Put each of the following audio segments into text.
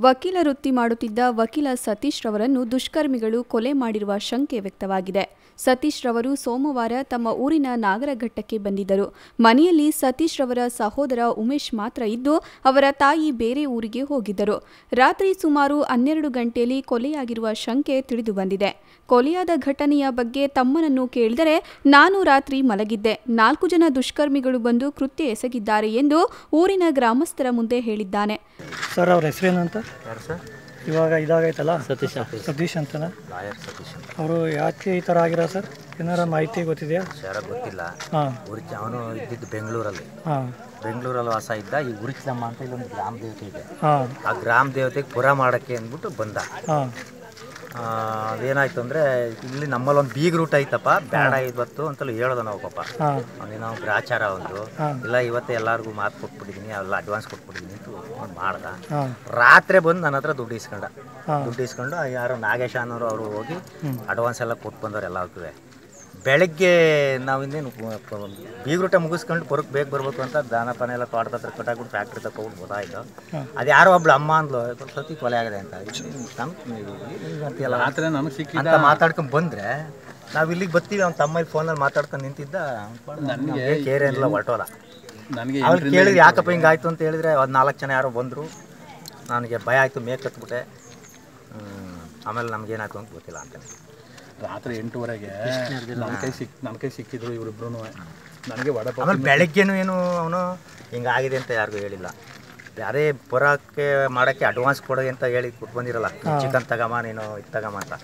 ವಕೀಲ ವೃತ್ತಿ ಮಾಡುತ್ತಿದ್ದ ವಕೀಲ ಸತೀಶ್ ರವರನ್ನು ದುಷ್ಕರ್ಮಿಗಳು ಕೊಲೆ ಮಾಡಿರುವ ಶಂಕೆ ವ್ಯಕ್ತವಾಗಿದೆ. ಸತೀಶ್ ರವರು ಸೋಮವಾರ ತಮ್ಮ ಊರಿನ ನಾಗರಘಟ್ಟಕ್ಕೆ ಬಂದಿದ್ದರು. ಮನೆಯಲ್ಲಿ ಸತೀಶ್ ರವರ ಸಹೋದರ ಉಮೇಶ್ ಮಾತ್ರ ಇದ್ದು, ಅವರ ತಾಯಿ ಬೇರೆ ಊರಿಗೆ ಹೋಗಿದ್ದರು. ರಾತ್ರಿ ಸುಮಾರು ಹನ್ನೆರಡು ಗಂಟೆಯಲ್ಲಿ ಕೊಲೆಯಾಗಿರುವ ಶಂಕೆ ತಿಳಿದು ಬಂದಿದೆ. ಕೊಲೆಯಾದ ಘಟನೆಯ ಬಗ್ಗೆ ತಮ್ಮನನ್ನು ಕೇಳಿದರೆ, ನಾನು ರಾತ್ರಿ ಮಲಗಿದ್ದೆ. ನಾಲ್ಕು ಜನ ದುಷ್ಕರ್ಮಿಗಳು ಬಂದು ಕೃತ್ಯ ಎಸಗಿದ್ದಾರೆ ಎಂದು ಊರಿನ ಗ್ರಾಮಸ್ಥರ ಮುಂದೆ ಹೇಳಿದ್ದಾನೆ. ಸರ್, ಅವ್ರ ಹೆಸರೇನಂತ? ಯಾರು ಸರ್? ಇವಾಗ ಇದಾಗೈತಲ್ಲ? ಸತೀಶ್ ಸತೀಶ್ ಅಂತನ? ಲಾಯರ್ ಸತೀಶ್ ಅಂತ. ಅವರು ಯಾಕೆ ಈ ಥರ ಆಗಿರೋ ಸರ್? ಏನಾರ ಮಾಹಿತಿ ಗೊತ್ತಿದೆಯಾ? ಸರ್ ಗೊತ್ತಿಲ್ಲ. ಹಾಂ. ಉರಿಚ ಅವನು ಇದ್ದಿದ್ದು ಬೆಂಗಳೂರಲ್ಲಿ. ಹಾಂ. ಬೆಂಗಳೂರಲ್ಲಿ ವಾಸ ಇದ್ದ ಈ ಉರಿಚಲಮ್ಮ ಅಂತ ಇಲ್ಲೊಂದು ಗ್ರಾಮ ದೇವತೆ ಇದೆ. ಹಾಂ. ಆ ಗ್ರಾಮ ದೇವತೆಗೆ ಪುರ ಮಾಡೋಕ್ಕೆ ಅಂದ್ಬಿಟ್ಟು ಬಂದ. ಹಾಂ. ಅದೇನಾಯ್ತು ಅಂದ್ರೆ ಇಲ್ಲಿ ನಮ್ಮಲ್ಲಿ ಒಂದು ಬೀಗ್ ರೂಟ್ ಐತಪ್ಪ. ಬೇಡ ಇವತ್ತು ಅಂತಲೂ ಹೇಳೋದು ನಾವು ಪಾಪ. ಅವನೇನೋ ಗ್ರಾಚಾರ ಒಂದು. ಇಲ್ಲ ಇವತ್ತೇ ಎಲ್ಲರಿಗೂ ಮಾತು ಕೊಟ್ಬಿಟ್ಟಿದೀನಿ ಅವೆಲ್ಲ ಅಡ್ವಾನ್ಸ್ ಕೊಟ್ಬಿಟ್ಟಿದೀನಿ ಅಂತ ಮಾಡ್ದ. ರಾತ್ರಿ ಬಂದು ನನ್ನ ಹತ್ರ ದುಡ್ಡು ಇಸ್ಕೊಂಡ. ದುಡ್ಡು ಇಸ್ಕೊಂಡು ಯಾರು ನಾಗೇಶ ಅನ್ನೋರು ಅವರು ಹೋಗಿ ಅಡ್ವಾನ್ಸ್ ಎಲ್ಲ ಕೊಟ್ಟು ಬಂದವ್ರು ಎಲ್ಲರಿಗೂ. ಬೆಳಗ್ಗೆ ನಾವು ಇನ್ನೇನು ಬೀಗ್ರೂಟ ಮುಗಿಸ್ಕೊಂಡು ಬರೋಕ್ಕೆ ಬೇಗ ಬರ್ಬೇಕು ಅಂತ ದಾನ ಪಾನ ಎಲ್ಲ ತೋಟದ ಹತ್ರ ಕಟ್ಟಾಕ್ಬಿಟ್ಟು ಫ್ಯಾಕ್ಟ್ರಿ ತಗೊಂಡು ಗೊತ್ತಾಯ್ತು ಅದು ಯಾರೋ ಒಬ್ಳು ಅಮ್ಮ ಅಂದ್ಲು ಸತಿ ಕೊಲೆ ಆಗಿದೆ ಅಂತ. ಅಂತ ಮಾತಾಡ್ಕೊಂಡು ಬಂದ್ರೆ ನಾವು ಇಲ್ಲಿಗೆ ಬರ್ತೀವಿ ಅವ್ನ ತಮ್ಮ ಫೋನಲ್ಲಿ ಮಾತಾಡ್ಕೊಂಡು ನಿಂತಿದ್ದ ಕೇರೆ ಎಲ್ಲ ಹೊರಟೋಲ್ಲ ನನಗೆ ಅವ್ರು ಕೇಳಿದ್ರೆ ಯಾಕಪ್ಪ ಹಿಂಗಾಯ್ತು ಅಂತ ಹೇಳಿದ್ರೆ ಒಂದು ನಾಲ್ಕು ಜನ ಯಾರೋ ಬಂದರು. ನನಗೆ ಭಯ ಆಯಿತು ಮೇಕ್ ಕತ್ಬಿಟ್ಟೆ ಆಮೇಲೆ ಆಮೇಲೆ ನಮ್ಗೇನಾಯ್ತು ಅಂತ ಗೊತ್ತಿಲ್ಲ ಅಂತ. ರಾತ್ರಿ ಎಂಟೂವರೆಗೆ ನನ್ನ ಕೈ ಸಿಕ್ ನನ್ನ ಕೈ ಸಿಕ್ಕಿದ್ರು ಇವರಿಬ್ರು ನನಗೆ ವಡ ಆಮೇಲೆ ಬೆಳಗ್ಗೆನೂ ಏನು ಅವನು ಹಿಂಗಾಗಿದೆ ಅಂತ ಯಾರಿಗೂ ಹೇಳಿಲ್ಲ. ಯಾರೇ ಬರೋಕ್ಕೆ ಮಾಡೋಕ್ಕೆ ಅಡ್ವಾನ್ಸ್ ಕೊಡೋದು ಅಂತ ಹೇಳಿ ಕೊಟ್ಟು ಬಂದಿರಲ್ಲ. ಚಿಕನ್ ತಗಮ್ಮ ನೀನು ಇದು ತಗಮ್ಮ ಅಂತ.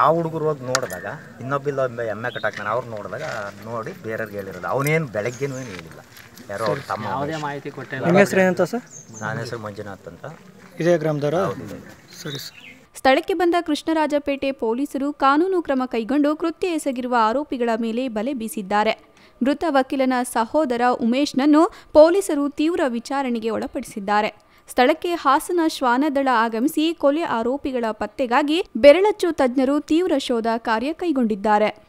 ಆ ಹುಡುಗರು ಹೋಗಿ ನೋಡಿದಾಗ ಇನ್ನೊಬ್ಬಿಲ್ಲ ಒಬ್ಬ ಎಮ್ಮೆ ಕಟ್ಟಾಕ್ತಾನೆ ಅವ್ರು ನೋಡಿದಾಗ ನೋಡಿ ಬೇರೆಯವ್ರಿಗೆ ಹೇಳಿರೋದು. ಅವನೇನು ಬೆಳಗ್ಗೆನೂ ಏನು ಹೇಳಿಲ್ಲ. ಯಾರೋ ಅವ್ರ ತಮ್ಮ ಮಾಹಿತಿ ನಿಮ್ಮ ಹೆಸರು ಏನಂತ ಸರ್? ನನ್ನ ಹೆಸರು ಮಂಜುನಾಥ್ ಅಂತ. ಇದೇ ಗ್ರಾಮದವರು? ಸರಿ ಸರ್. ಸ್ಥಳಕ್ಕೆ ಬಂದ ಕೃಷ್ಣರಾಜಪೇಟೆ ಪೊಲೀಸರು ಕಾನೂನು ಕ್ರಮ ಕೈಗೊಂಡು ಕೃತ್ಯ ಎಸಗಿರುವ ಆರೋಪಿಗಳ ಮೇಲೆ ಬಲೆ ಬೀಸಿದ್ದಾರೆ. ಮೃತ ವಕೀಲನ ಸಹೋದರ ಉಮೇಶ್ನನ್ನು ಪೊಲೀಸರು ತೀವ್ರ ವಿಚಾರಣೆಗೆ ಒಳಪಡಿಸಿದ್ದಾರೆ. ಸ್ಥಳಕ್ಕೆ ಹಾಸನ ಶ್ವಾನದಳ ಆಗಮಿಸಿ ಕೊಲೆ ಆರೋಪಿಗಳ ಪತ್ತೆಗಾಗಿ ಬೆರಳಚ್ಚು ತಜ್ಞರು ತೀವ್ರ ಶೋಧ ಕಾರ್ಯ ಕೈಗೊಂಡಿದ್ದಾರೆ.